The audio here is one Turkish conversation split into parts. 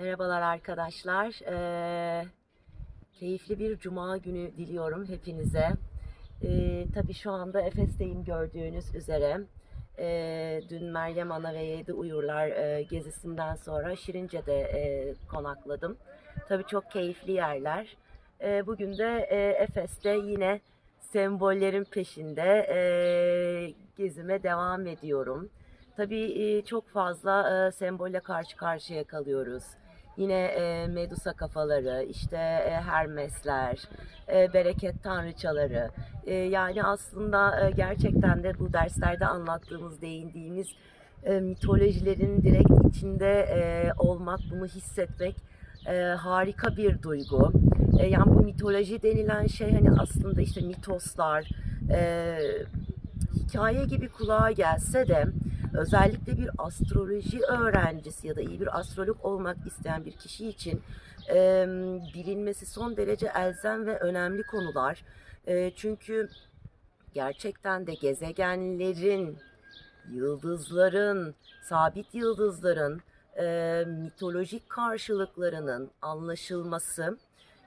Merhabalar arkadaşlar. Ee, keyifli bir cuma günü diliyorum hepinize. Ee, tabii şu anda Efes'teyim gördüğünüz üzere. Ee, dün Meryem Ana ve Yedi Uyurlar e, gezisinden sonra Şirince'de e, konakladım. Tabii çok keyifli yerler. Ee, bugün de e, Efes'te yine sembollerin peşinde e, gezime devam ediyorum. Tabii e, çok fazla e, sembolle karşı karşıya kalıyoruz. Yine e, Medusa kafaları, işte e, Hermesler, e, bereket tanrıçaları. E, yani aslında e, gerçekten de bu derslerde anlattığımız, değindiğimiz e, mitolojilerin direkt içinde e, olmak, bunu hissetmek e, harika bir duygu. E, yani bu mitoloji denilen şey hani aslında işte mitoslar, e, hikaye gibi kulağa gelse de özellikle bir astroloji öğrencisi ya da iyi bir astrolog olmak isteyen bir kişi için e, bilinmesi son derece elzem ve önemli konular. E, çünkü gerçekten de gezegenlerin, yıldızların, sabit yıldızların e, mitolojik karşılıklarının anlaşılması,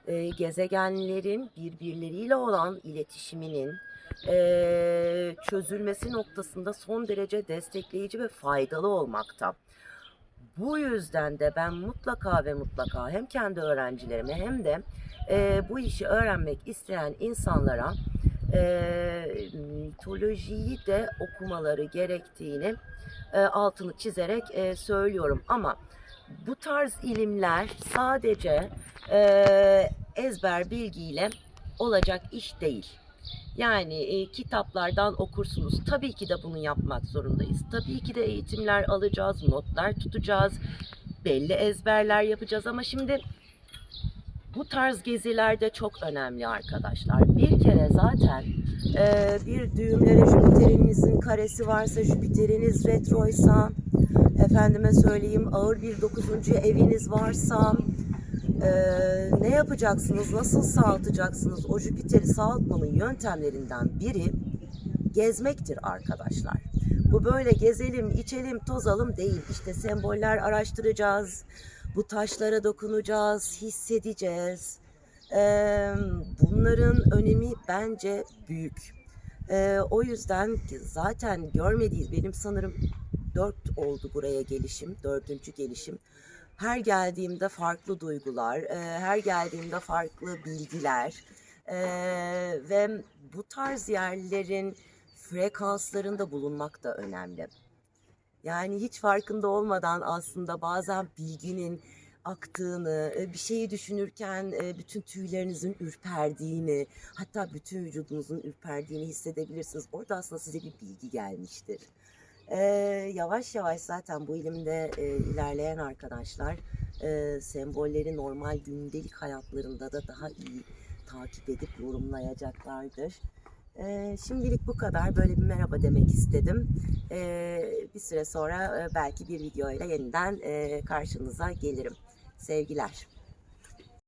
e, gezegenlerin birbirleriyle olan iletişiminin e, çözülmesi noktasında son derece destekleyici ve faydalı olmakta. Bu yüzden de ben mutlaka ve mutlaka hem kendi öğrencilerime hem de e, bu işi öğrenmek isteyen insanlara e, mitolojiyi de okumaları gerektiğini e, altını çizerek e, söylüyorum. Ama bu tarz ilimler sadece e, ezber bilgiyle olacak iş değil. Yani e, kitaplardan okursunuz. Tabii ki de bunu yapmak zorundayız. Tabii ki de eğitimler alacağız, notlar tutacağız, belli ezberler yapacağız ama şimdi bu tarz geziler de çok önemli arkadaşlar. Bir kere zaten e, bir düğümlere Jüpiter'inizin karesi varsa, Jüpiter'iniz retroysa, efendime söyleyeyim ağır bir dokuzuncu eviniz varsa, e, ne yapacaksınız, nasıl sağaltacaksınız? O Jüpiter'i sağaltmanın yöntemlerinden biri gezmektir arkadaşlar. Bu böyle gezelim, içelim, tozalım değil. İşte semboller araştıracağız, bu taşlara dokunacağız, hissedeceğiz. Ee, bunların önemi bence büyük. Ee, o yüzden zaten görmediğiniz, benim sanırım dört oldu buraya gelişim, dördüncü gelişim. Her geldiğimde farklı duygular, e, her geldiğimde farklı bilgiler e, ve bu tarz yerlerin frekanslarında bulunmak da önemli. Yani hiç farkında olmadan aslında bazen bilginin aktığını, bir şeyi düşünürken bütün tüylerinizin ürperdiğini, hatta bütün vücudunuzun ürperdiğini hissedebilirsiniz. Orada aslında size bir bilgi gelmiştir. Ee, yavaş yavaş zaten bu ilimde e, ilerleyen arkadaşlar e, sembolleri normal gündelik hayatlarında da daha iyi takip edip yorumlayacaklardır. Ee, şimdilik bu kadar. Böyle bir merhaba demek istedim. Ee, bir süre sonra e, belki bir videoyla yeniden e, karşınıza gelirim. Sevgiler.